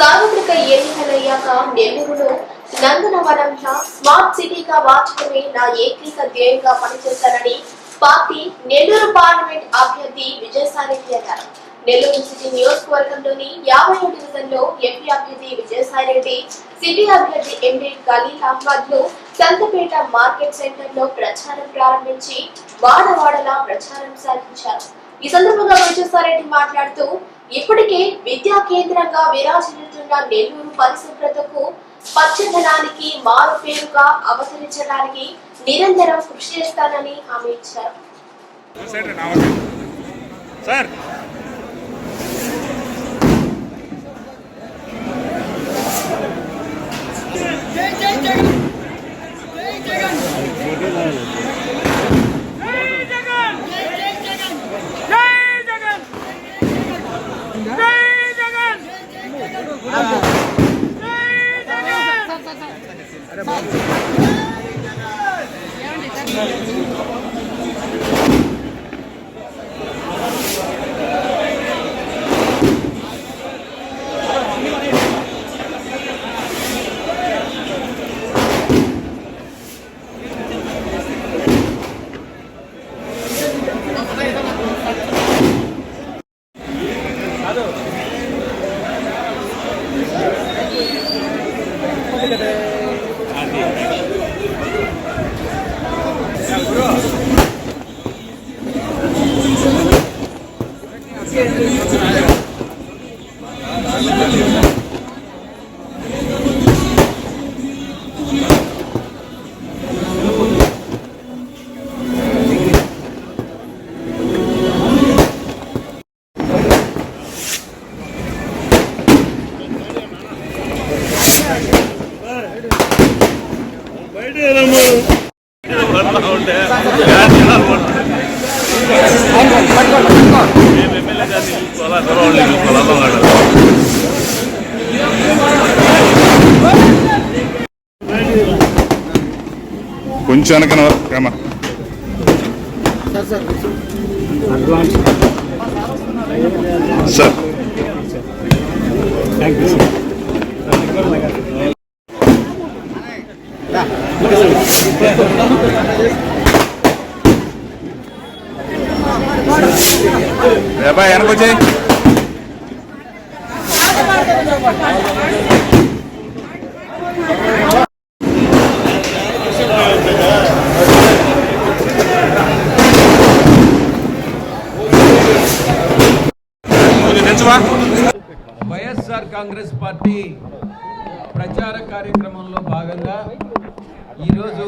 సార్వత్రిక ఎన్నికలయ్యాక నెల్లూరును నందనవనంగా స్మార్ట్ సిటీగా మార్చడమే నా ఏకైక ధ్యేయంగా పనిచేస్తానని పార్టీ నెల్లూరు పార్లమెంట్ అభ్యర్థి విజయసాయిరెడ్డి అన్నారు. నెల్లూరు సిటీ నియోజకవర్గంలోని యాభై డివిజన్లో ఎంపీ అభ్యర్థి విజయసాయిరెడ్డి సిటీ అభ్యర్థి ఎండీ ఖలీల్ అహ్మద్లు సంతపేట మార్కెట్ సెంటర్లో ప్రచారం ప్రారంభించి వాడవాడలా ప్రచారం సాగించారు. ఈ సందర్భంగా విజయసాయిరెడ్డి మాట్లాడుతూ ఇప్పటికే విద్యా కేంద్రంగా విరాజిల్లుతున్న నెల్లూరు పరిశుభ్రతకు పచ్చదనానికి మారు పేరుగా అవతరించడానికి నిరంతరం కృషి చేస్తానని హామీ ఇచ్చారు. సార్. రావాలి సార్ జై జై జగన్ జై. এটা Right in, I'm కొంచెం వెనకన కెమెరా సార్. అబ్బాయి వెనకొచ్చాయి వైఎస్ఆర్ కాంగ్రెస్ పార్టీ ప్రచార కార్యక్రమంలో భాగంగా ఈరోజు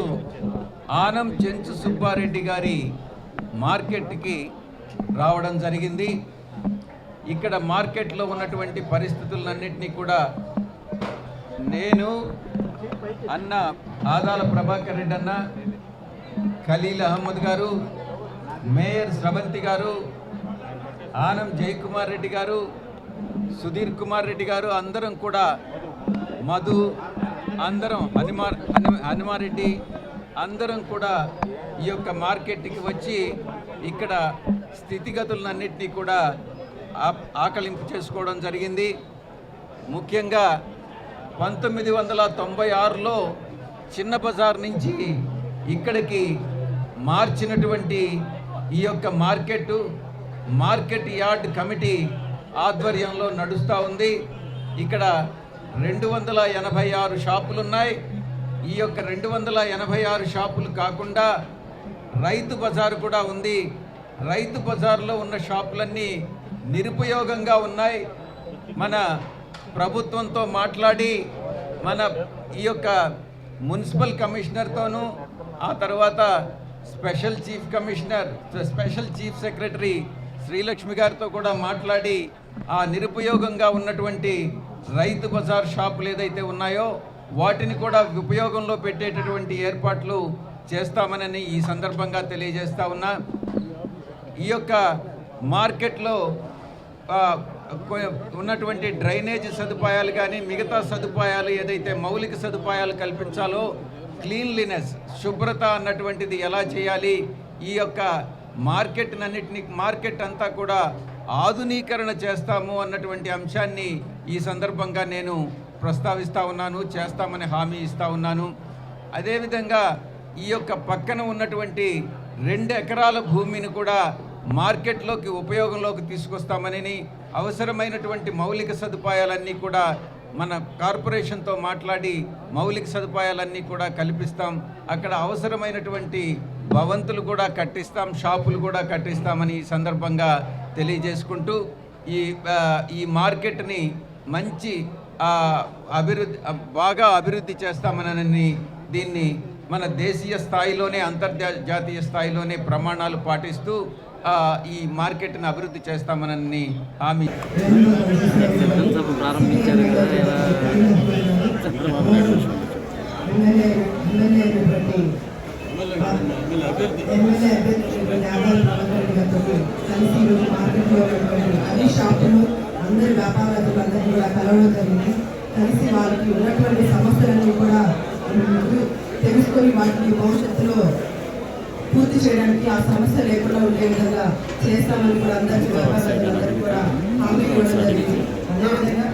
ఆనం చెంచు సుబ్బారెడ్డి గారి మార్కెట్కి రావడం జరిగింది. ఇక్కడ మార్కెట్లో ఉన్నటువంటి పరిస్థితులన్నింటినీ కూడా నేను అన్న ఆదాల ప్రభాకర్ రెడ్డి అన్న ఖలీల్ అహ్మద్ గారు మేయర్ స్రవంతి గారు ఆనం జయకుమార్ రెడ్డి గారు సుధీర్ కుమార్ రెడ్డి గారు అందరం కూడా మధు అందరం హనుమార్ హను హనుమారెడ్డి అందరం కూడా ఈ యొక్క మార్కెట్కి వచ్చి ఇక్కడ స్థితిగతులన్నింటినీ కూడా ఆ- ఆకలింపు చేసుకోవడం జరిగింది. ముఖ్యంగా పంతొమ్మిది వందల తొంభై ఆరులో చిన్న బజార్ నుంచి ఇక్కడికి మార్చినటువంటి ఈ యొక్క మార్కెట్ మార్కెట్ యార్డ్ కమిటీ ఆధ్వర్యంలో నడుస్తూ ఉంది. ఇక్కడ రెండు వందల ఎనభై ఆరు షాపులు ఉన్నాయి ఈ యొక్క రెండు వందల ఎనభై ఆరు షాపులు కాకుండా రైతు బజార్ కూడా ఉంది. రైతు బజార్లో ఉన్న షాపులన్నీ నిరుపయోగంగా ఉన్నాయి. మన ప్రభుత్వంతో మాట్లాడి మన ఈ యొక్క మున్సిపల్ కమిషనర్తోనూ ఆ తర్వాత special chief commissioner special chief secretary Srilakshmi గారితో కూడా మాట్లాడి ఆ నిరుపయోగంగా ఉన్నటువంటి రైతు బజార్ షాపులు ఏదైతే ఉన్నాయో వాటిని కూడా ఉపయోగంలో పెట్టేటటువంటి ఏర్పాట్లు చేస్తామనని ఈ సందర్భంగా తెలియజేస్తా ఉన్నా. ఈ యొక్క మార్కెట్లో ఉన్నటువంటి డ్రైనేజ్ సదుపాయాలు కానీ మిగతా సదుపాయాలు ఏదైతే మౌలిక సదుపాయాలు కల్పించాలో క్లీన్లీనెస్ శుభ్రత అన్నటువంటిది ఎలా చేయాలి ఈ యొక్క మార్కెట్నన్నిటినీ మార్కెట్ అంతా కూడా ఆధునీకరణ చేస్తాము అన్నటువంటి అంశాన్ని ఈ సందర్భంగా నేను ప్రస్తావిస్తూ ఉన్నాను చేస్తామని హామీ ఇస్తూ ఉన్నాను. అదేవిధంగా ఈ యొక్క పక్కన ఉన్నటువంటి రెండు ఎకరాల భూమిని కూడా మార్కెట్లోకి ఉపయోగంలోకి తీసుకొస్తామని అవసరమైనటువంటి మౌలిక సదుపాయాలన్నీ కూడా మన కార్పొరేషన్తో మాట్లాడి మౌలిక సదుపాయాలన్నీ కూడా కల్పిస్తాం. అక్కడ అవసరమైనటువంటి భవంతులు కూడా కట్టిస్తాం షాపులు కూడా కట్టిస్తామని ఈ సందర్భంగా తెలియజేసుకుంటూ ఈ ఈ మార్కెట్ని మంచి ఆ, అభివృద్ధి బాగా అభివృద్ధి చేస్తామనని దీన్ని మన దేశీయ స్థాయిలోనే అంతర్జాతీయ స్థాయిలోనే ప్రమాణాలు పాటిస్తూ ఆ, ఈ మార్కెట్ని అభివృద్ధి చేస్తామనని హామీ. సభ ప్రారంభించారు కదా ఎమ్మెల్యే అభ్యర్థి గారితో కలిసి ఈరోజు మార్కెట్లో ఉన్నటువంటి అన్ని షాపులు అందరి వ్యాపారస్తులందరూ కూడా కలవడం జరిగింది కలిసి వాళ్ళకి ఉన్నటువంటి సమస్యలన్నీ కూడా తెలుసుకొని వాటిని భవిష్యత్తులో పూర్తి చేయడానికి ఆ సమస్య లేకుండా ఉండే విధంగా చేస్తామని కూడా అందరికీ వ్యాపారస్తులందరికీ కూడా హామీ ఇవ్వడం జరిగింది అదేవిధంగా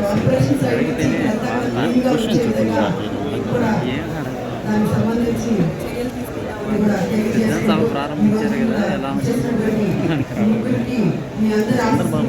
కార్పొరేషన్ సైడ్ కూడా దానికి సంబంధించి ఇది కూడా తెలియజేసుకుంటూ సభ ప్రారంభించారు కదా, ఎలా అందరి ఆశీస్సులు